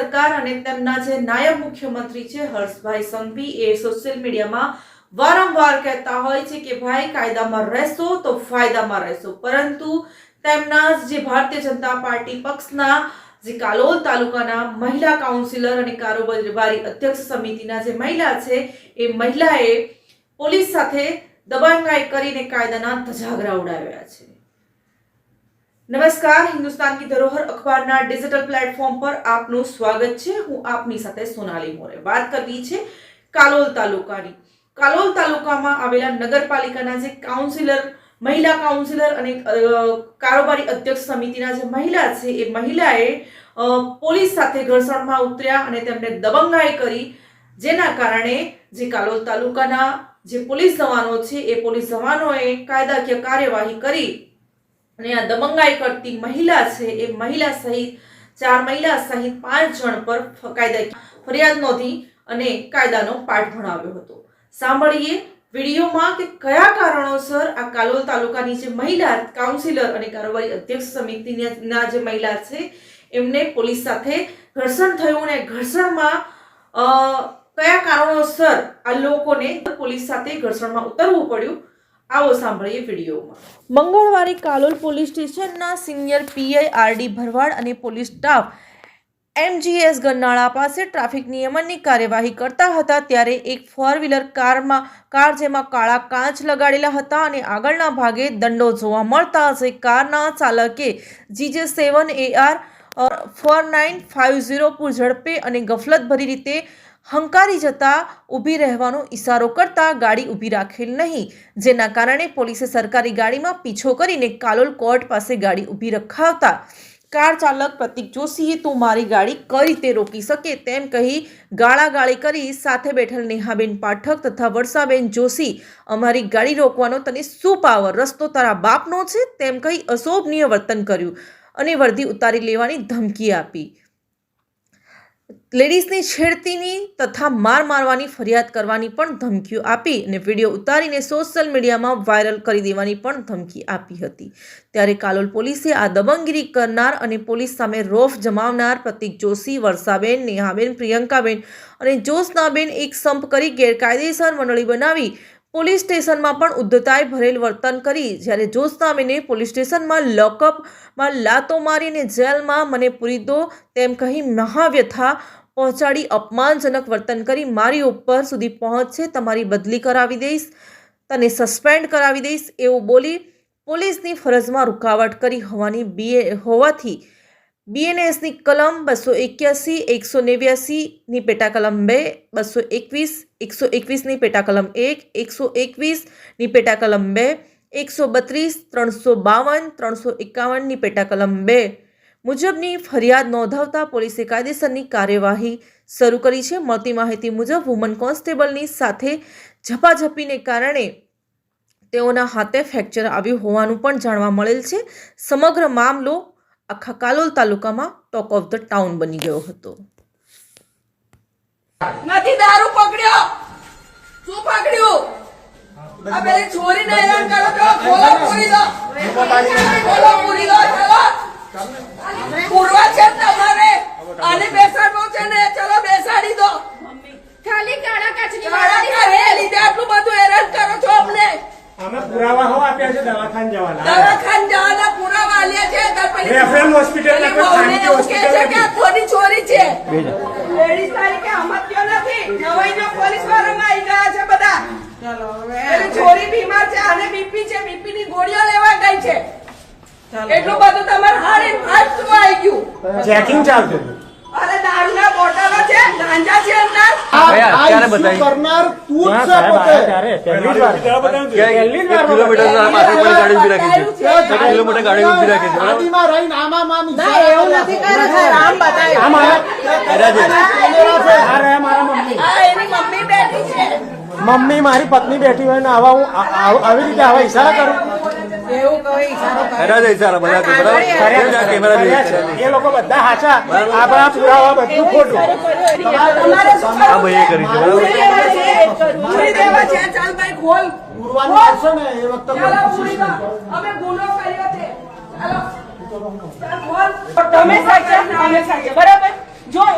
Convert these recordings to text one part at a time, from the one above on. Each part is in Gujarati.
સરકાર અને તેમના જે નાયબ મુખ્યમંત્રી છે, હર્ષભાઈ સંઘવી, એ સોશિયલ મીડિયામાં વારંવાર કહેતા હોય છે કે, ભાઈ, કાયદામાં રહેશો તો ફાયદામાં રહેશો. પરંતુ તેમના જે ભારતીય જનતા પાર્ટી પક્ષના જે કાલોલ તાલુકાના મહિલા કાઉન્સિલર અને કારોબારી અધ્યક્ષ સમિતિના જે મહિલા છે, એ મહિલાએ પોલીસ સાથે દબાણગાઈ કરીને કાયદાના ધજાગરા ઉડાવ્યા છે. નમસ્કાર, હિન્દુસ્તાન કી ધરોહર અખબારના ડિજિટલ પ્લેટફોર્મ પર આપનું સ્વાગત છે. હું આપની સાથે સોનાલી મોરે વાત કરવી છે કાલોલ તાલુકાની. કાલોલ તાલુકામાં આવેલા નગરપાલિકાના જે કાઉન્સિલર, મહિલા કાઉન્સિલર અને કારોબારી અધ્યક્ષ સમિતિના જે મહિલા છે, એ મહિલાએ પોલીસ સાથે ઘર્ષણમાં ઉતર્યા અને તેમને દબંગાઈ કરી. જેના કારણે જે કાલોલ તાલુકાના જે પોલીસ જવાનો છે, એ પોલીસ જવાનોએ કાયદાકીય કાર્યવાહી કરી અને આ દબંગાઈ કરતી મહિલા છે, એ મહિલા સહિત, ચાર મહિલા સહિત પાંચ જણ પર કાયદા ફરિયાદ નોંધી અને કાયદાનો પાઠ ભણાવ્યો હતો. સાંભળીએ વિડીયોમાં કે કયા કારણોસર આ કાલોલ તાલુકાની જે મહિલા કાઉન્સિલર અને કારોબારી અધ્યક્ષ સમિતિના જે મહિલા છે, એમને પોલીસ સાથે ઘર્ષણ થયું અને ઘર્ષણમાં કયા કારણોસર આ લોકોને પોલીસ સાથે ઘર્ષણમાં ઉતરવું પડ્યું આવો સાંભળીએ વિડીયોમાં. મંગળવારે કાલોલ પોલીસ સ્ટેશનના સિનિયર પીઆઈ આરડી ભરવાડ અને પોલીસ સ્ટાફ એમજીએસ ગરનાળા પાસે ટ્રાફિક નિયમનની કાર્યવાહી કરતા હતા ત્યારે એક ફોર વ્હીલર કારમાં, કાર જેમાં કાળા કાચ લગાડેલા હતા અને આગળના ભાગે દંડો જોવા મળતા જે કારના ચાલકે GJ seven AR four nine five zero પૂર ઝડપે અને ગફલતભરી રીતે હંકારી જતા ઊભી રહેવાનો ઈશારો કરતા ગાડી ઊભી રાખેલ નહીં, જેના કારણે પોલીસે સરકારી ગાડીમાં પીછો કરીને કાલોલ કોર્ટ પાસે ગાડી ઊભી રખાવતા કાર ચાલક પ્રતિક જોશીએ, તું મારી ગાડી કઈ રીતે રોકી શકે? તેમ કહી ગાળાગાળી કરી સાથે બેઠેલ નેહાબેન પાઠક તથા વર્ષાબેન જોશી, અમારી ગાડી રોકવાનો તને શું પાવર રસ્તો તારા બાપનો છે? તેમ કહી અશોભનીય વર્તન કર્યું. અને વર્દી ઉતારી લેવાની ધમકી આપી. લેડીઝની છેડતીની તથા માર મારવાની ફરિયાદ કરવાની પણ ધમકીઓ આપી અને વીડિયો ઉતારીને સોશિયલ મીડિયામાં વાયરલ કરી દેવાની પણ ધમકી આપી હતી. ત્યારે કાલોલ પોલીસે આ દબંગગીરી કરનાર અને પોલીસ સામે રોફ જમાવનાર પ્રતિક જોશી, વર્ષાબેન, નેહાબેન, પ્રિયંકાબેન અને જોશનાબેન એક સંપ કરી ગેરકાયદેસર મંડળી બનાવી પોલીસ સ્ટેશનમાં પણ ઉદ્ધતાએ ભરેલ વર્તન કરી. જ્યારે જ્યોત્સનાબેને પોલીસ સ્ટેશનમાં લોકઅપમાં લાતો મારીને જેલમાં મને પૂરી દો તેમ કહી મહાવ્યથા પહોંચાડી અપમાનજનક વર્તન કરી મારી ઉપર સુધી પહોંચશે તમારી બદલી કરાવી દઈશ, તને સસ્પેન્ડ કરાવી દઈશ, એવું બોલી પોલીસની ફરજમાં રૂકાવટ કરી હોવાની બીએ હોવાથી બીએનએસની કલમ બસો એક્યાસી, એકસો નેવ્યાસીની પેટા કલમ બે, બસો એકવીસ, એકસો એકવીસની પેટા કલમ એક, એકસો એકવીસની પેટા કલમ બે, એકસો બત્રીસ, ત્રણસો બાવન, ત્રણસો એકાવનની પેટા કલમ બે મુજબની ફરિયાદ નોંધાવતા પોલીસે કાયદેસરની કાર્યવાહી શરૂ કરી છે. મળતી માહિતી મુજબ વુમન કોન્સ્ટેબલની સાથે ઝપાઝપીને કારણે તેઓના હાથે ફ્રેક્ચર આવ્યું હોવાનું પણ જાણવા મળેલ છે. સમગ્ર મામલો આખા કાલોલ તાલુકામાં ટોક ઓફ ધ ટાઉન બની ગયો હતો. નથી દારૂ પકડ્યો. શું પકડ્યું? આ પેલી છોરીને હેરાન કરો છો. ખોલો પૂરી દો. ખોલો પૂરી દો ચલો. પૂરવા છે તમારે. આને બેસાડવો છે ને ચલો બેસાડી દો. ખાલી કાળા કાચની કાળા કાઢે લીધે આટલું બધું હેરાન કરો છો અમને. અમે પુરાવા હો આપ્યા છે દવાખાને જવાના. દવાખાને જવાના પુરાવા આલ્યા છે તાર રેફરલ હોસ્પિટલ પેલી કોઈ વહુને ખાનગી એવું કહે છે કે આ ચોરી છે. લેડીઝ તારીખે હમત્યો નથી. નવાઈના પોલીસ વાળામાં આવી ગયા છે બધા. પેલી છોરી બીમાર છે આને બીપી છે બીપી ની ગોળીઓ લેવા ગઈ છે. એટલું બધું તમારે હારી હાથ આવી ગયું. ચેકિંગ ચાલતું મમ્મી આ એની મમ્મી બેઠી છે મમ્મી મારી પત્ની બેઠી હોય ને આવા હું આવી રીતે આવા ઈશારા કરું બધા બરાબર જોઈએ છે. છે. એ લોકો બધા આપણા પુરાવા બધું ખોટું. આ કરી છે બરાબર?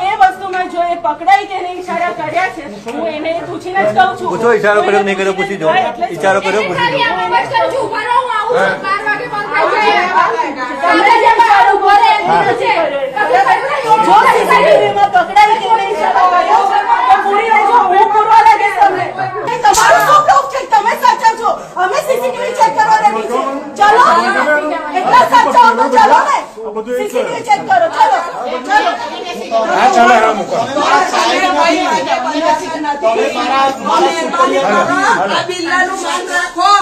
એ દો. જો એ પકડાઈ કે નહીં ઈશારા કર્યા છે હું એને પૂછીને જ કહું છું. પૂછો, ઈશારો કર્યો નહીં કર્યો પૂછી જો. હા, ઈશારો કર્યો પૂછી ખાલી તમે મૂકો આ બિલ્લાનું માન રાખો.